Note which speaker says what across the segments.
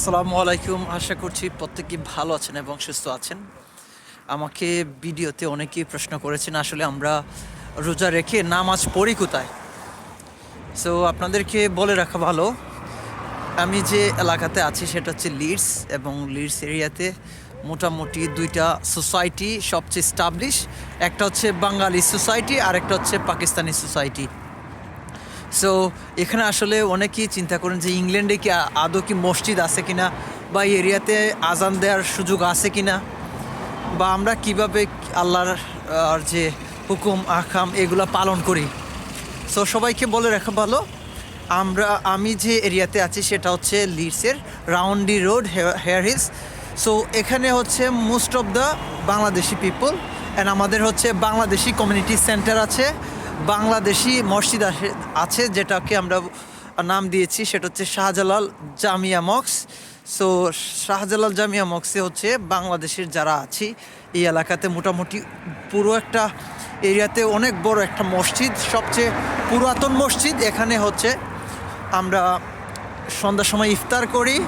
Speaker 1: আসসালামু আলাইকুম। আশা করছি প্রত্যেকেই ভালো আছেন এবং সুস্থ আছেন। আমাকে ভিডিওতে অনেকেই প্রশ্ন করেছেন, আসলে আমরা রোজা রেখে নামাজ পড়ি কোথায়? সো আপনাদেরকে বলে রাখা ভালো, আমি যে এলাকাতে আছি সেটা হচ্ছে লিডস এবং লিডস এরিয়াতে মোটামুটি দুইটা সোসাইটি সবচেয়ে স্টাবলিশ একটা হচ্ছে বাঙালি সোসাইটি আর একটা হচ্ছে পাকিস্তানি সোসাইটি। সো এখানে আসলে অনেকেই চিন্তা করেন যে ইংল্যান্ডে কি আদৌ কি মসজিদ আছে কিনা বা এই এরিয়াতে আজান দেওয়ার সুযোগ আছে কিনা? বা আমরা কীভাবে আল্লাহর আর যে হুকুম আকাম এগুলো পালন করি? সো সবাইকে বলে রাখা ভালো, আমরা, আমি যে এরিয়াতে আছি সেটা হচ্ছে লিডসের Roundhay road Harehills. So এখানে হচ্ছে most of the Bangladeshi people and আমাদের হচ্ছে বাংলাদেশি কমিউনিটি সেন্টার আছে। বাংলাদেশি মসজিদ আছে- যেটাকে আমরা নাম দিয়েছি, সেটা হচ্ছে শাহজালাল জামিয়া মক্স। সো শাহজালাল জামিয়া মক্সে হচ্ছে বাংলাদেশের যারা আছি, এই এলাকাতে মোটামুটি পুরো একটা এরিয়াতে অনেক বড় একটা মসজিদ। সবচেয়ে পুরাতন মসজিদ এখানে হচ্ছে আমরা সন্ধ্যার সময় ইফতার করি,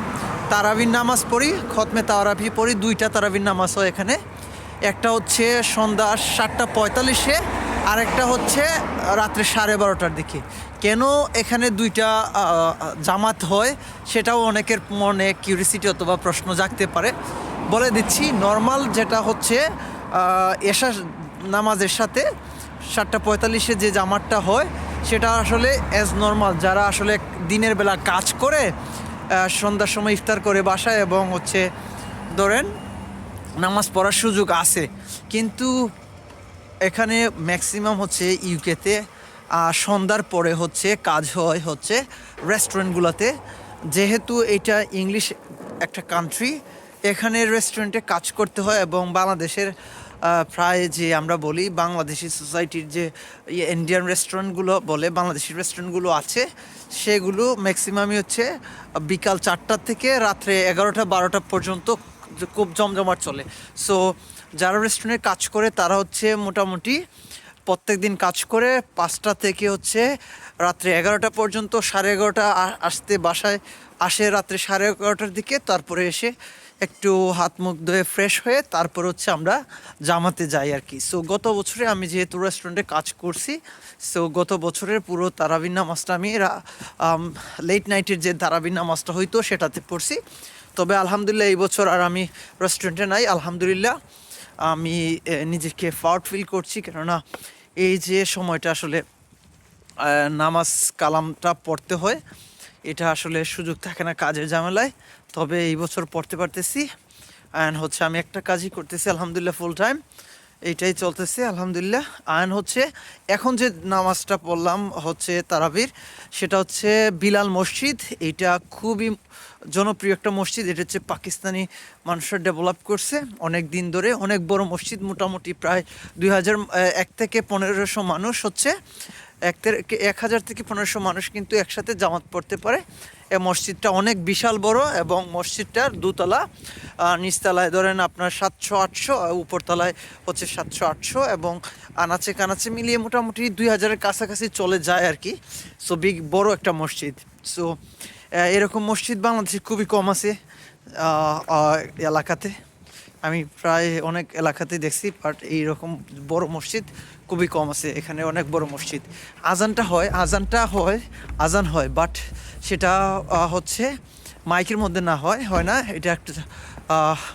Speaker 1: তারাবির নামাজ পড়ি, খতমে তারাবি পড়ি, দুইটা তারাবির নামাজ হয় এখানে। একটা হচ্ছে সন্ধ্যা সাতটা পঁয়তাল্লিশে আরেকটা হচ্ছে রাত্রে সাড়ে বারোটার দিকে। কেন এখানে দুইটা জামাত হয় সেটাও অনেকের মনে কিউরিসিটি অথবা প্রশ্ন জাগতে পারে। বলে দিচ্ছি নর্মাল যেটা হচ্ছে এশা নামাজের সাথে সাতটা পঁয়তাল্লিশে যে জামাতটা হয়, সেটা আসলে অ্যাজ নর্মাল যারা আসলে দিনের বেলা কাজ করে সন্ধ্যার সময় ইফতার করে বাসায় এবং হচ্ছে, ধরেন, নামাজ পড়ার সুযোগ আছে। কিন্তু এখানে ম্যাক্সিমাম হচ্ছে ইউকেতে সন্ধ্যার পরে হচ্ছে কাজ হয় হচ্ছে রেস্টুরেন্টগুলোতে যেহেতু এটা ইংলিশ একটা কান্ট্রি এখানে রেস্টুরেন্টে কাজ করতে হয় এবং বাংলাদেশের প্রায় যে আমরা বলি বাংলাদেশি সোসাইটির যে ইন্ডিয়ান রেস্টুরেন্টগুলো বলে, বাংলাদেশি রেস্টুরেন্টগুলো আছে, সেগুলো ম্যাক্সিমামই হচ্ছে বিকাল চারটা থেকে রাত্রে এগারোটা বারোটা পর্যন্ত খুব জমজমাট চলে। সো যারা রেস্টুরেন্টে কাজ করে, তারা হচ্ছে মোটামুটি প্রত্যেক দিন কাজ করে পাঁচটা থেকে হচ্ছে রাত্রে এগারোটা পর্যন্ত, সাড়ে এগারোটা আসতে বাসায় আসে রাত্রে সাড়ে এগারোটার দিকে, তারপরে এসে একটু হাত মুখ ধুয়ে ফ্রেশ হয়ে তারপর হচ্ছে আমরা জামাতে যাই আর কি। সো গত বছরে আমি যেহেতু রেস্টুরেন্টে কাজ করছি সো গত বছরের পুরো তারাবিন নামাজটা আমি লেট নাইটের যে তারাবিন নামাজটা হইতো সেটাতে পড়ছি। তবে আলহামদুলিল্লাহ এই বছর আর আমি রেস্টুরেন্টে নাই, আলহামদুলিল্লাহ। আমি নিজেকে ফাউট ফিল করছি। কেননা এই যে সময়টা আসলে নামাজ কালামটা পড়তে হয়, এটা আসলে সুযোগ থাকে না কাজের ঝামেলায়। তবে এই বছর পড়তে পারতেছি। অ্যান্ড হচ্ছে আমি একটা কাজই করতেছি, আলহামদুলিল্লাহ ফুল টাইম এইটাই চলতেছে, আলহামদুলিল্লাহ। আয়ন হচ্ছে, এখন যে নামাজটা পড়লাম হচ্ছে তারাবির, সেটা হচ্ছে বিলাল মসজিদ। এইটা খুবই জনপ্রিয় একটা মসজিদ। এটা হচ্ছে পাকিস্তানি মানুষরা ডেভেলপ করছে। অনেক দিন ধরে অনেক বড় মসজিদ, মোটামুটি প্রায় দুই হাজার এক থেকে পনেরোশো মানুষ হচ্ছে। এক এক হাজার থেকে পনেরোশো মানুষ কিন্তু একসাথে জামাত পড়তে পারে। এ মসজিদটা অনেক বিশাল বড় এবং মসজিদটার দুতলা নিচতলায় ধরেন আপনার সাতশো, আটশো উপরতলায় হচ্ছে সাতশো, আটশো এবং আনাচে কানাচে মিলিয়ে মোটামুটি দুই হাজারের কাছাকাছি চলে যায় আর কি। সো বিগ, বড় একটা মসজিদ। সো এরকম মসজিদ বাংলাদেশে খুবই কম আছে এলাকাতে। আমি প্রায় অনেক এলাকাতেই দেখছি বাট এইরকম বড় মসজিদ খুবই কম আছে, এখানে অনেক বড় মসজিদ। আজানটা হয় আজানটা হয়, আজান হয় বাট সেটা হচ্ছে মাইকের মধ্যে না হয় হয় না, এটা একটা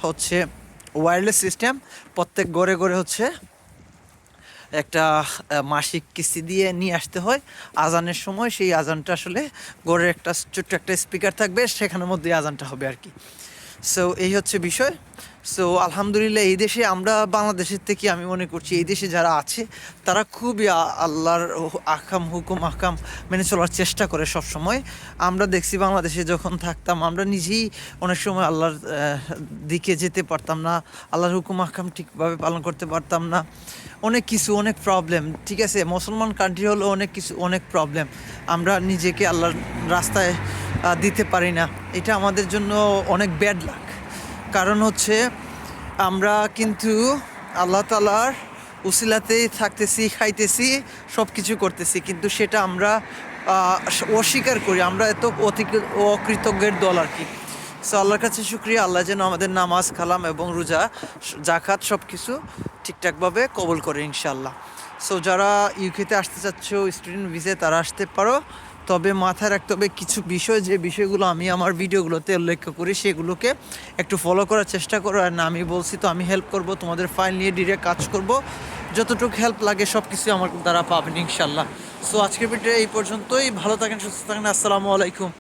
Speaker 1: হচ্ছে ওয়্যারলেস সিস্টেম প্রত্যেক ঘরে ঘরে হচ্ছে একটা মাসিক কিস্তি দিয়ে নিয়ে আসতে হয়। আজানের সময় সেই আজানটা আসলে ঘরের একটা ছোট্ট একটা স্পিকার থাকবে, সেখানের মধ্যে আজানটা হবে আর কি। সো এই হচ্ছে বিষয়। সো আলহামদুলিল্লাহ, এই দেশে আমরা বাংলাদেশের থেকে আমি মনে করছি, এই দেশে যারা আছে, তারা খুবই আল্লাহর আকাম হুকুম আকাম মেনে চলার চেষ্টা করে সব সময় আমরা দেখছি বাংলাদেশে যখন থাকতাম, আমরা নিজেই অনেক সময় আল্লাহর দিকে যেতে পারতাম না, আল্লাহর হুকুম আকাম ঠিকভাবে পালন করতে পারতাম না। অনেক কিছু, অনেক প্রবলেম ঠিক আছে? মুসলমান কান্ট্রি হলো অনেক কিছু, অনেক প্রবলেম আমরা নিজেকে আল্লাহর রাস্তায় দিতে পারি না। এটা আমাদের জন্য অনেক ব্যাড লাক কারণ হচ্ছে আমরা কিন্তু আল্লাহ তালার উসিলাতেই থাকতেছি, খাইতেছি সব কিছু করতেছি। কিন্তু সেটা আমরা অস্বীকার করি। আমরা এত অকৃতজ্ঞের দল আর কি। সো আল্লাহর কাছে শুক্রিয়া। আল্লাহ যেন আমাদের নামাজ, কালাম এবং রোজা জাকাত সব কিছু ঠিকঠাকভাবে কবল করে ইনশাল্লাহ সো যারা ইউকেতে আসতে চাচ্ছ স্টুডেন্ট ভিসে তারা আসতে পারো। তবে মাথায় রাখতে হবে, কিছু বিষয়, যে বিষয়গুলো আমি আমার ভিডিওগুলোতে উল্লেখ করি, সেগুলোকে একটু ফলো করার চেষ্টা করো। আর না, আমি বলছি তো, আমি হেল্প করব, তোমাদের ফাইল নিয়ে ডিরেক্ট কাজ করব। যতটুকু হেল্প লাগে সব কিছু আমার দ্বারা পাবেন ইনশাল্লাহ সো আজকের ভিডিও এই পর্যন্তই। ভালো থাকেন, সুস্থ থাকেন। আসসালামু আলাইকুম।